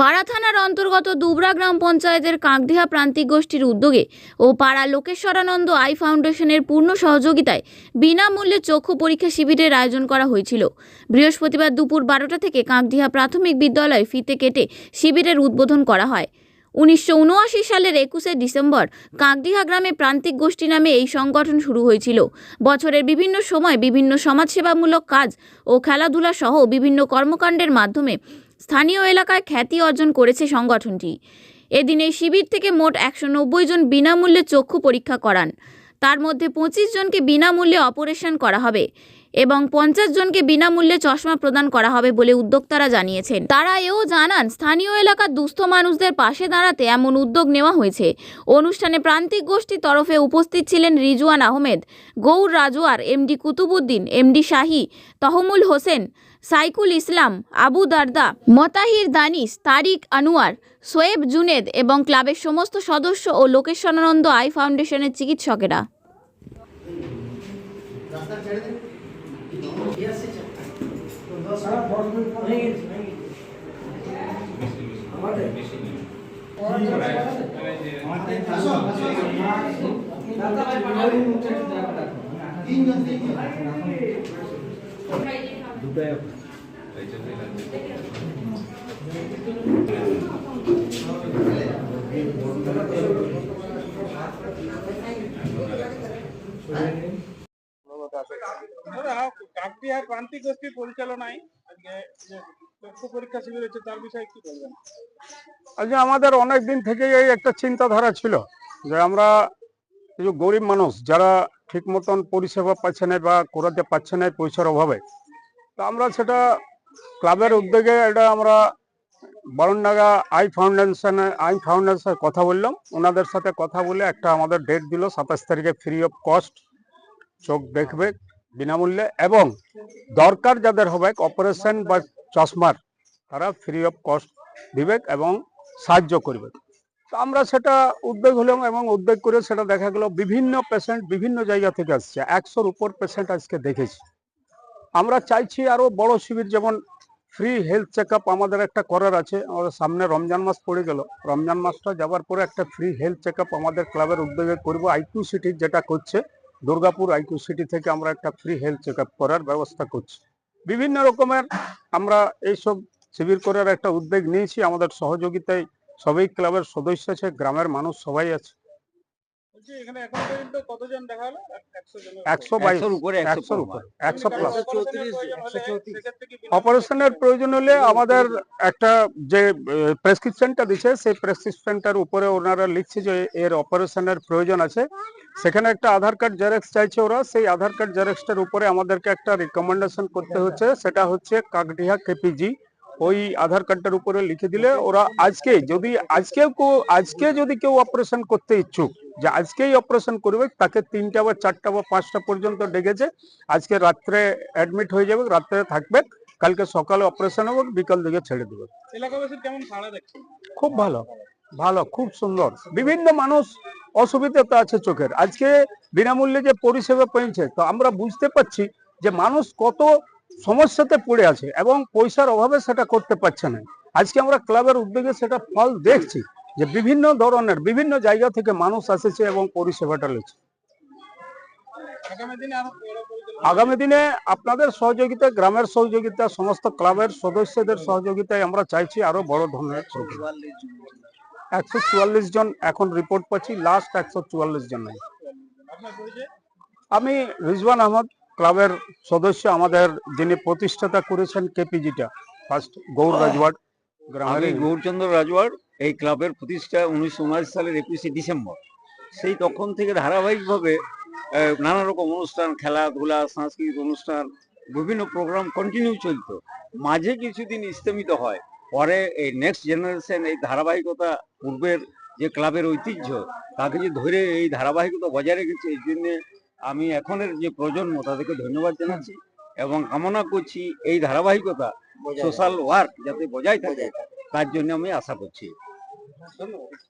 পাড়া থানার অন্তর্গত দুবরা গ্রাম পঞ্চায়েতের কাকদিহা প্রান্তিক গোষ্ঠীর উদ্যোগে ও পাড়া লোকেশ্বরানন্দ আই ফাউন্ডেশনের পূর্ণ সহযোগিতায় বিনামূল্যে চক্ষু পরীক্ষা শিবিরের আয়োজন করা হয়েছিল। বৃহস্পতিবার দুপুর বারোটা থেকে কাকদিহা প্রাথমিক বিদ্যালয় ফিতে কেটে শিবিরের উদ্বোধন করা হয়। উনিশশো উনআশি সালের একুশে ডিসেম্বর কাকদিহা গ্রামে প্রান্তিক গোষ্ঠী নামে এই সংগঠন শুরু হয়েছিল। বছরের বিভিন্ন সময় বিভিন্ন সমাজসেবামূলক কাজ ও খেলাধুলা সহ বিভিন্ন কর্মকাণ্ডের মাধ্যমে স্থানীয় এলাকায় খ্যাতি অর্জন করেছে সংগঠনটি। এদিনে শিবির থেকে মোট একশো নব্বই জন বিনামূল্যে চক্ষু পরীক্ষা করান। তার মধ্যে পঁচিশ জনকে বিনামূল্যে অপারেশন করা হবে। এবং পঞ্চাশ জনকে বিনামূল্যে চশমা প্রদান করা হবে বলে উদ্যোক্তারা জানিয়েছেন। তারা এও জানান, স্থানীয় এলাকার দুস্থ মানুষদের পাশে দাঁড়াতে এমন উদ্যোগ নেওয়া হয়েছে। অনুষ্ঠানে প্রান্তিক গোষ্ঠীর তরফে উপস্থিত ছিলেন রিজওয়ান আহমেদ, গৌর রাজওয়ার এমডি কুতুবুদ্দিন, এমডি শাহী, তহমুল হোসেন, সাইকুল ইসলাম, আবু দারদা, মতাহির দানিস তারিক আনোয়ার, সোয়েব জুনেদ এবং ক্লাবের সমস্ত সদস্য ও লোকেশ্বরানন্দ আই ফাউন্ডেশনের চিকিৎসকেরা। দাদা প্রান্তিক গোষ্ঠীর পরিচালনায় আমাদের অনেক দিন থেকে এই একটা চিন্তাধারা ছিল যে আমরা কিছু গরিব মানুষ যারা ঠিক মতন পরিষেবা পাচ্ছে না বা করাতে পারছে না পয়সার অভাবে, তা আমরা সেটা ক্লাবের উদ্যোগে এটা আমরা বারুণডাঙ্গা আই ফাউন্ডেশনে, আই ফাউন্ডেশনের কথা বললাম। ওনাদের সাথে কথা বলে একটা আমাদের ডেট দিল, সাতাশ তারিখে ফ্রি অফ কস্ট চোখ দেখবে। বিনামূল্যে এবং দরকার যাদের হবে অপারেশন বা চশমার, তারা ফ্রি অফ কস্ট দিবে এবং সাহায্য করবে। তো আমরা সেটা উদ্যোগ হলাম এবং উদ্যোগ করে সেটা দেখা গেল বিভিন্ন পেশেন্ট বিভিন্ন জায়গা থেকে আসছে। একশোর উপর পেশেন্ট আজকে দেখেছি। আমরা চাইছি আরও বড় শিবির, যেমন ফ্রি হেলথ চেক আমাদের একটা করার আছে। আমাদের সামনে রমজান মাস পড়ে গেল। রমজান মাসটা যাওয়ার পরে একটা ফ্রি হেলথ চেক আমাদের ক্লাবের উদ্যোগে করব। আইকিউ সিটি যেটা করছে দুর্গাপুর আইকিউ সিটি থেকে আমরা একটা ফ্রি হেলথ চেক করার ব্যবস্থা করছি। বিভিন্ন রকমের আমরা এইসব শিবির করার একটা উদ্যোগ নিয়েছি। আমাদের সহযোগিতায় সবাই ক্লাবের সদস্য আছে, গ্রামের মানুষ সবাই আছে। অপারেশনের প্রয়োজন হলে আমাদের একটা যে প্রেসক্রিপশনটা দিচ্ছে সেই প্রেসক্রিপশনটার উপরে ওনারা লিখছে যে এর অপারেশনের প্রয়োজন আছে। সেখানে একটা আধার কার্ড জেরক্স চাইছে ওরা। সেই আধার কার্ড জেরক্সটার উপরে আমাদেরকে একটা রিকমেন্ডেশন করতে হচ্ছে। সেটা হচ্ছে কাকডিহা কেপিজি। ওই আধার কার্ডটার উপরে লিখে দিলে ওরা আজকে যদি আজকে আজকে যদি কেউ অপারেশন করতে ইচ্ছুক যে আজকেই অপারেশন করবে তাকে তিনটা বা চারটা বা পাঁচটা পর্যন্ত ডেকেছে। আজকে রাত্রে অ্যাডমিট হয়ে যাবে রাত্রে থাকবে। কালকে সকালে অপারেশন হবে বিকাল দিকে ছেড়ে দেবে। খুব ভালো ভালো খুব সুন্দর। বিভিন্ন মানুষ অসুবিধা তো আছে চোখের। আজকে বিনামূল্যে যে পরিষেবা পেয়েছে তো আমরা বুঝতে পারছি যে মানুষ কত সমস্যাতে পড়ে আছে এবং পয়সার অভাবে সেটা করতে পারছে না। আজকে আমরা ক্লাবের উদ্যোগে সেটা ফল দেখছি। যে বিভিন্ন ধরনের, বিভিন্ন জায়গা থেকে মানুষ আসেছে এবং পরিষেবাটা নিচ্ছে আগামী দিনে আপনাদের সহযোগিতা, গ্রামের সহযোগিতা, সমস্ত ক্লাবের সদস্যদের সহযোগিতায় আমরা চাইছি আরও বড় ধরনের একশো চুয়াল্লিশ জন এখন রিপোর্ট পাচ্ছি লাস্ট একশো চুয়াল্লিশ জন আমি রিজওয়ান আহমদ, ক্লাবের সদস্য, আমাদের যিনি প্রতিষ্ঠাতা করেছেন, কেপিজিটা ফার্স্ট গৌর রাজওয়াট গ্রামের। গৌরচন্দ্র রাজওয়ার এই ক্লাবের প্রতিষ্ঠা উনিশশো উনআশি সালের একুশে ডিসেম্বর। সেই তখন থেকে ধারাবাহিকভাবে নানা রকম অনুষ্ঠান খেলাধুলা সাংস্কৃতিক অনুষ্ঠান বিভিন্ন প্রোগ্রাম কন্টিনিউ চলতো। মাঝে কিছুদিন স্থমিত হয়। পরে এই নেক্সট জেনারেশন এই ধারাবাহিকতা পূর্বের যে ক্লাবের ঐতিহ্য তাকে যে ধরে এই ধারাবাহিকতা বজায় রেখেছে এই জন্য আমি এখনের যে প্রজন্ম তাদেরকে ধন্যবাদ জানাচ্ছি এবং কামনা করছি এই ধারাবাহিকতা সোশ্যাল ওয়ার্ক যাতে বজায় থাকে। তার জন্য আমি আশা করছি। ধন্যবাদ